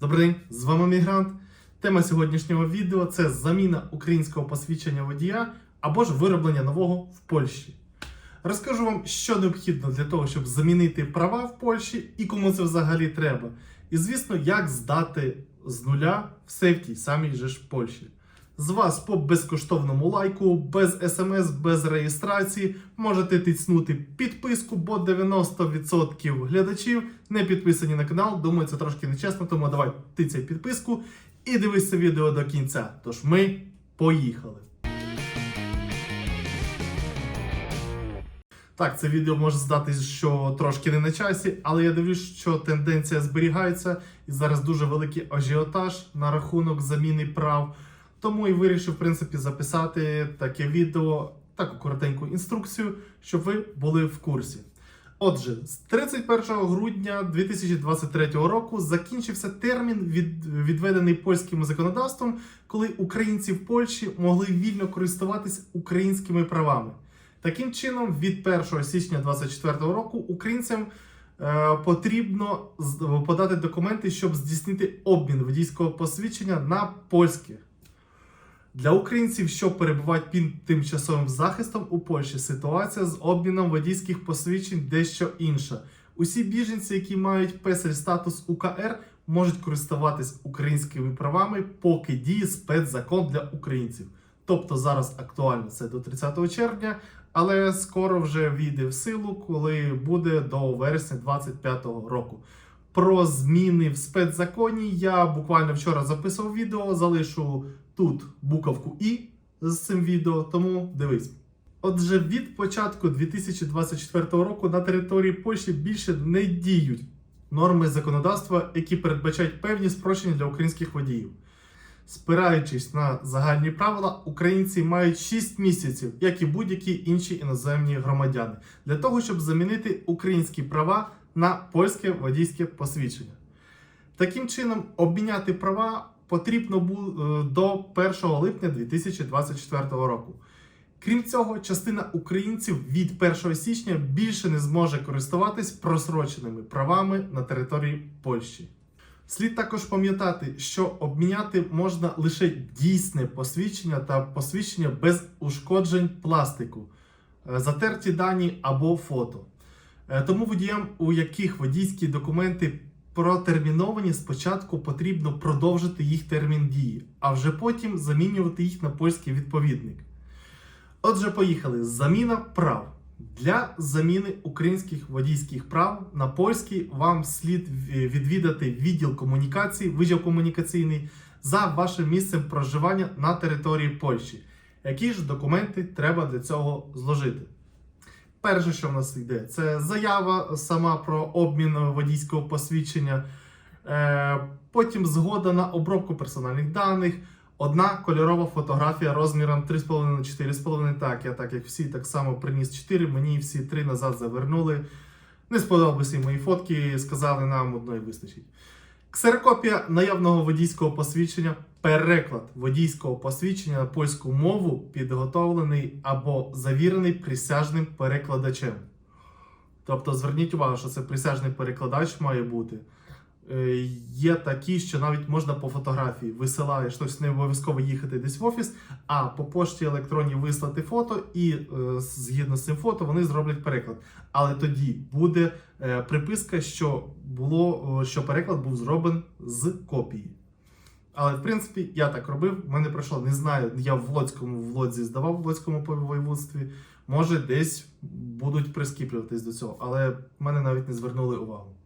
Добрий день, з вами Мігрант. Тема сьогоднішнього відео це заміна українського посвідчення водія або ж вироблення нового в Польщі. Розкажу вам, що необхідно для того, щоб замінити права в Польщі і кому це взагалі треба. І звісно, як здати з нуля все в тій самій же ж Польщі. З вас по безкоштовному лайку, без смс, без реєстрації можете тиснути підписку, бо 90% глядачів не підписані на канал. Думаю, це трошки нечесно, тому давай тицяй підписку і дивись це відео до кінця. Тож ми поїхали. Так, це відео може здатись, що трошки не на часі, але я дивлюсь, що тенденція зберігається, і зараз дуже великий ажіотаж на рахунок заміни прав. Тому і вирішив, в принципі, записати таке відео, таку коротеньку інструкцію, щоб ви були в курсі. Отже, з 31 грудня 2023 року закінчився термін, від, відведений польським законодавством, коли українці в Польщі могли вільно користуватись українськими правами. Таким чином, від 1 січня 2024 року українцям е, потрібно подати документи, щоб здійснити обмін водійського посвідчення на польське. Для українців, що перебувають під тимчасовим захистом у Польщі, ситуація з обміном водійських посвідчень дещо інша. Усі біженці, які мають песель статус УКР, можуть користуватись українськими правами, поки діє спецзакон для українців. Тобто зараз актуально це до 30 червня, але скоро вже війде в силу, коли буде до вересня 2025 року. Про зміни в спецзаконі я буквально вчора записував відео, залишу тут буковку І з цим відео, тому дивись. Отже, від початку 2024 року на території Польщі більше не діють норми законодавства, які передбачають певні спрощення для українських водіїв. Спираючись на загальні правила, українці мають 6 місяців, як і будь-які інші іноземні громадяни, для того, щоб замінити українські права на польське водійське посвідчення. Таким чином, обміняти права потрібно е, до 1 липня 2024 року. Крім цього, частина українців від 1 січня більше не зможе користуватись просроченими правами на території Польщі. Слід також пам'ятати, що обміняти можна лише дійсне посвідчення та посвідчення без ушкоджень пластику, е, затерті дані або фото. Е, Тому водіям, у яких водійські документи протерміновані, спочатку потрібно продовжити їх термін дії, а вже потім замінювати їх на польський відповідник. Отже, поїхали. Заміна прав. Для заміни українських водійських прав на польський вам слід відвідати відділ комунікації, виділ комунікаційний за вашим місцем проживання на території Польщі. Які ж документи треба для цього зложити? Перше, що в нас йде, це заява сама про обмін водійського посвідчення, е, потім згода на обробку персональних даних, одна кольорова фотографія розміром 3,5 на 4,5. Так, я так як всі так само приніс 4, мені всі 3 назад завернули. Не сподобалися мої фотки, сказали, нам одної вистачить. Ксерокопія наявного водійського посвідчення, переклад водійського посвідчення на польську мову підготовлений або завірений присяжним перекладачем. Тобто зверніть увагу, що це присяжний перекладач має бути. Е, Є такі, що навіть можна по фотографії висилаєш, тобто не обов'язково їхати десь в офіс, а по пошті електронній вислати фото, і е, згідно з цим фото вони зроблять переклад. Але тоді буде е, приписка, що було, що переклад був зроблений з копії. Але в принципі я так робив. в мене пройшло, не знаю. Я в Лоцькому в Лодзі здавав в Лоцькому воєводстві. Може, десь будуть прискіплюватись до цього, але в мене навіть не звернули увагу.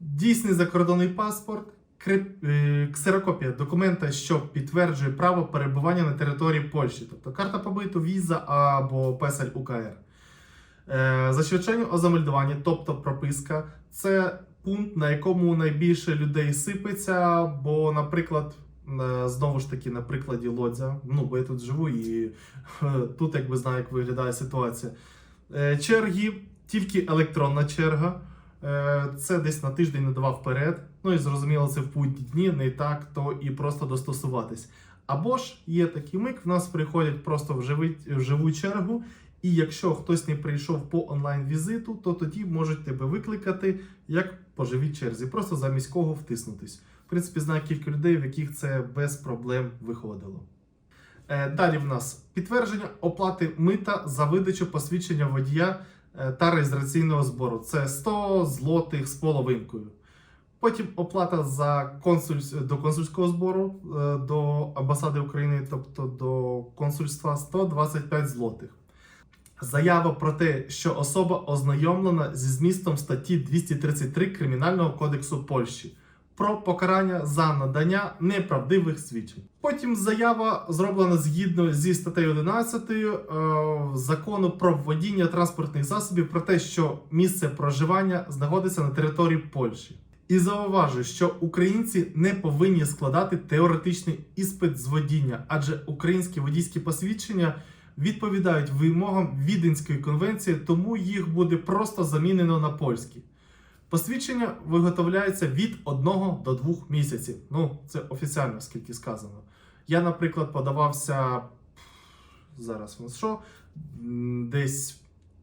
Дійсний закордонний паспорт, е, ксерокопія документа, що підтверджує право перебування на території Польщі, тобто карта побиту, віза або песель УКР. Е, Засвідчення о замельдуванні, тобто прописка, це пункт, на якому найбільше людей сипеться. Бо, наприклад, е, знову ж таки, на прикладі Лодзя, ну бо я тут живу і тут якби знаю, як виглядає ситуація. Черги, тільки електронна черга. Е, Це десь на тиждень не давав вперед. Ну і зрозуміло, це в будні дні, не так, то і просто достосуватись. Або ж є такий мик, в нас приходять просто в, живий, в живу чергу, і якщо хтось не прийшов по онлайн-візиту, то тоді можуть тебе викликати як по живій черзі, просто замість кого втиснутись. В принципі, знаю кілька людей, в яких це без проблем виходило. Е, Далі в нас підтвердження оплати мита за видачу посвідчення водія та реєстраційного збору. Це 100 злотих з половинкою. Потім оплата за консуль... до консульського збору е, до амбасади України, тобто до консульства 125 злотих. Заява про те, що особа ознайомлена зі змістом статті 233 Кримінального кодексу Польщі про покарання за надання неправдивих свідчень. Потім заява зроблена згідно зі статтею 11 е, закону про водіння транспортних засобів про те, що місце проживання знаходиться на території Польщі. І зауважу, що українці не повинні складати теоретичний іспит з водіння, адже українські водійські посвідчення відповідають вимогам Віденської конвенції, тому їх буде просто замінено на польські. Посвідчення виготовляється від 1 до 2 місяців. Ну, це офіціально, скільки сказано. Я, наприклад, подавався зараз у нас що, десь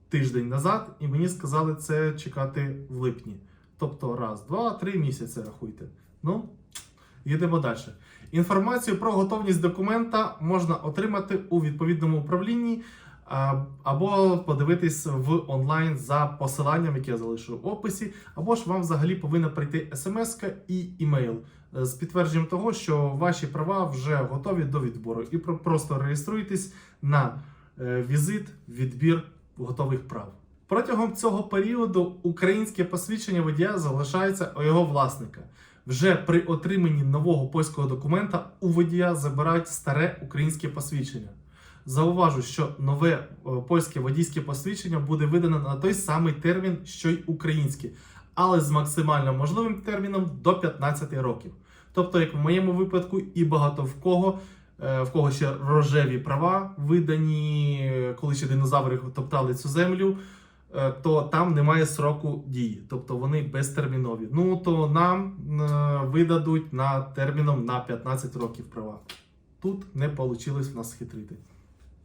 тиждень назад, і мені сказали це чекати в липні. Тобто раз, два, три місяці рахуйте. Ну, їдемо далі. Інформацію про готовність документа можна отримати у відповідному управлінні або подивитись в онлайн за посиланням, яке я залишу в описі, або ж вам взагалі повинна прийти смс і імейл е, з підтвердженням того, що ваші права вже готові до відбору, і про- просто реєструйтесь на е, візит, відбір готових прав. Протягом цього періоду українське посвідчення водія залишається у його власника. Вже при отриманні нового польського документа у водія забирають старе українське посвідчення. Зауважу, що нове е, польське водійське посвідчення буде видано на той самий термін, що й українське, але з максимально можливим терміном до 15 років. Тобто, як в моєму випадку, і багато в кого, е, в кого ще рожеві права видані, коли ще динозаври топтали цю землю, е, то там немає сроку дії, тобто вони безтермінові. Ну то нам видадуть на терміном на 15 років права. Тут не вийшло в нас схитрити.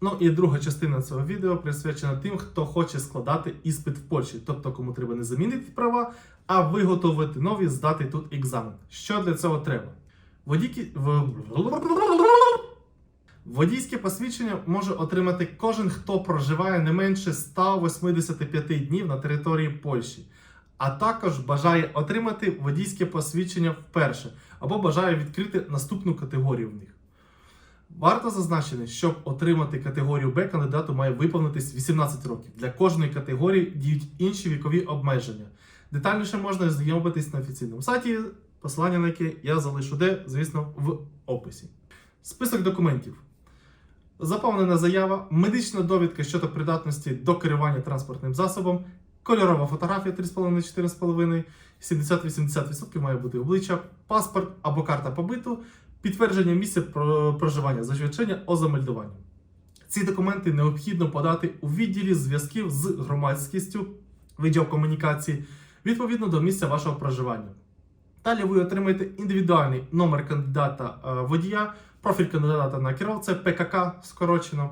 Ну і друга частина цього відео присвячена тим, хто хоче складати іспит в Польщі, тобто кому треба не замінити права, а виготовити нові, здати тут екзамен. Що для цього треба? Водійки... Водійське посвідчення може отримати кожен, хто проживає не менше 185 днів на території Польщі, а також бажає отримати водійське посвідчення вперше або бажає відкрити наступну категорію в них. Варто зазначити, щоб отримати категорію Б, кандидату має виповнитись 18 років. Для кожної категорії діють інші вікові обмеження. Детальніше можна ознайомитись на офіційному сайті, посилання на яке я залишу де, звісно, в описі. Список документів. Заповнена заява, медична довідка щодо придатності до керування транспортним засобом, кольорова фотографія 3,5-4,5, 70-80% має бути обличчя, паспорт або карта побиту, підтвердження місця про- проживання, засвідчення о замельдуванні. Ці документи необхідно подати у відділі зв'язків з громадськістю відділ комунікації відповідно до місця вашого проживання. Далі ви отримаєте індивідуальний номер кандидата е, водія, профіль кандидата на керовця, ПКК скорочено.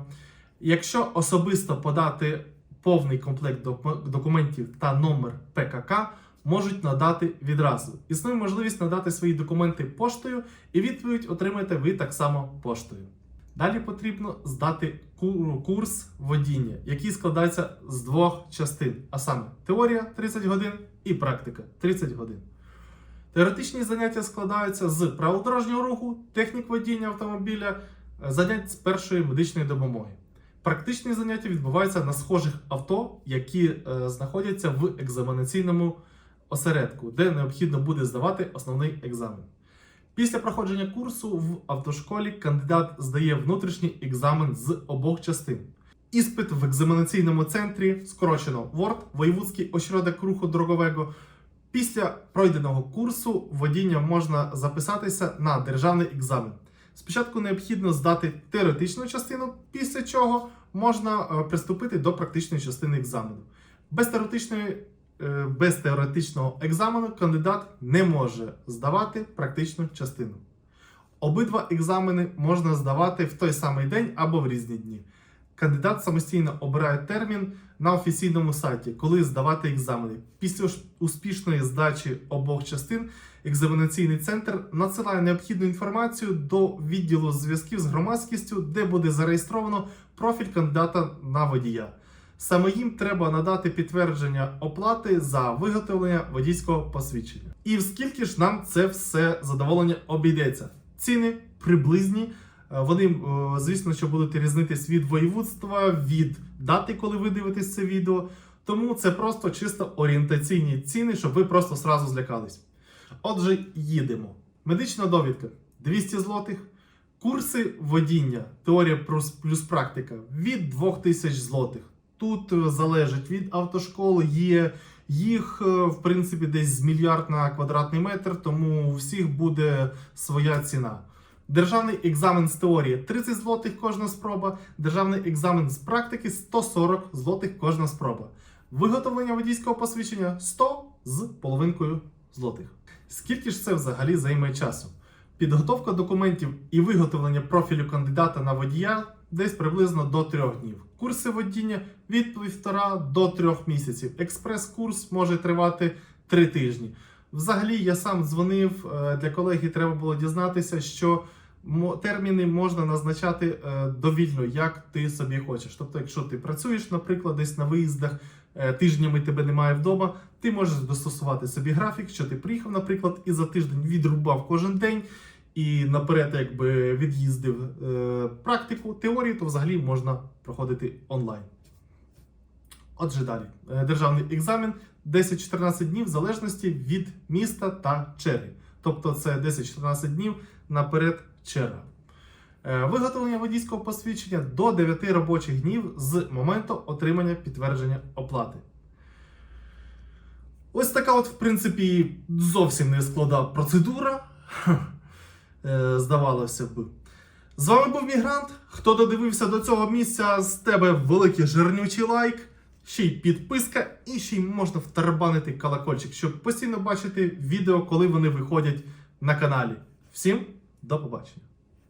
Якщо особисто подати повний комплект документів та номер ПКК, можуть надати відразу. Існує можливість надати свої документи поштою, і відповідь отримаєте ви так само поштою. Далі потрібно здати курс водіння, який складається з двох частин, а саме теорія 30 годин і практика 30 годин. Теоретичні заняття складаються з правил дорожнього руху, технік водіння автомобіля, е, занять з першої медичної допомоги. Практичні заняття відбуваються на схожих авто, які е, знаходяться в екзаменаційному осередку, де необхідно буде здавати основний екзамен. Після проходження курсу в автошколі кандидат здає внутрішній екзамен з обох частин. Іспит в екзаменаційному центрі, скорочено ВОРД, Воєвудський осередок руху дорогового. Після пройденого курсу водіння можна записатися на державний екзамен. Спочатку необхідно здати теоретичну частину, після чого можна е, приступити до практичної частини екзамену. Без теоретичної без теоретичного екзамену кандидат не може здавати практичну частину. Обидва екзамени можна здавати в той самий день або в різні дні. Кандидат самостійно обирає термін, на офіційному сайті, коли здавати екзамени. Після успішної здачі обох частин екзаменаційний центр надсилає необхідну інформацію до відділу зв'язків з громадськістю, де буде зареєстровано профіль кандидата на водія. Саме їм треба надати підтвердження оплати за виготовлення водійського посвідчення. І в скільки ж нам це все задоволення обійдеться? Ціни приблизні. Е, Вони, е, звісно, що будуть різнитись від воєводства, від дати, коли ви дивитесь це відео. Тому це просто чисто орієнтаційні ціни, щоб ви просто сразу злякались. Отже, їдемо. Медична довідка 200 злотих. Курси водіння, теорія плюс, плюс практика від 2000 злотих. Тут е, залежить від автошколи, є їх, е, в принципі, десь з мільярд на квадратний метр, тому у всіх буде своя ціна. Державний екзамен з теорії 30 злотих кожна спроба, державний екзамен з практики 140 злотих кожна спроба. Виготовлення водійського посвідчення 100 з половинкою злотих. Скільки ж це взагалі займе часу? Підготовка документів і виготовлення профілю кандидата на водія десь приблизно до трьох днів. Курси водіння від півтора до трьох місяців. Експрес-курс може тривати три тижні. Взагалі, я сам дзвонив е, для колеги. Треба було дізнатися, що терміни можна назначати е, довільно, як ти собі хочеш. Тобто, якщо ти працюєш, наприклад, десь на виїздах, е, тижнями тебе немає вдома, ти можеш достосувати собі графік, що ти приїхав, наприклад, і за тиждень відрубав кожен день. І наперед, якби від'їздив е, практику, теорію, то взагалі можна проходити онлайн. Отже, далі. Е, Державний екзамен 10-14 днів в залежності від міста та черги. Тобто це 10-14 днів наперед черга. Е, Виготовлення водійського посвідчення до 9 робочих днів з моменту отримання підтвердження оплати. Ось така, от, в принципі, зовсім не складна процедура. Е, Здавалося б. З вами був Мігрант. Хто додивився до цього місця, з тебе великий жирнючий лайк, ще й підписка, і ще й можна втарабанити колокольчик, щоб постійно бачити відео, коли вони виходять на каналі. Всім до побачення!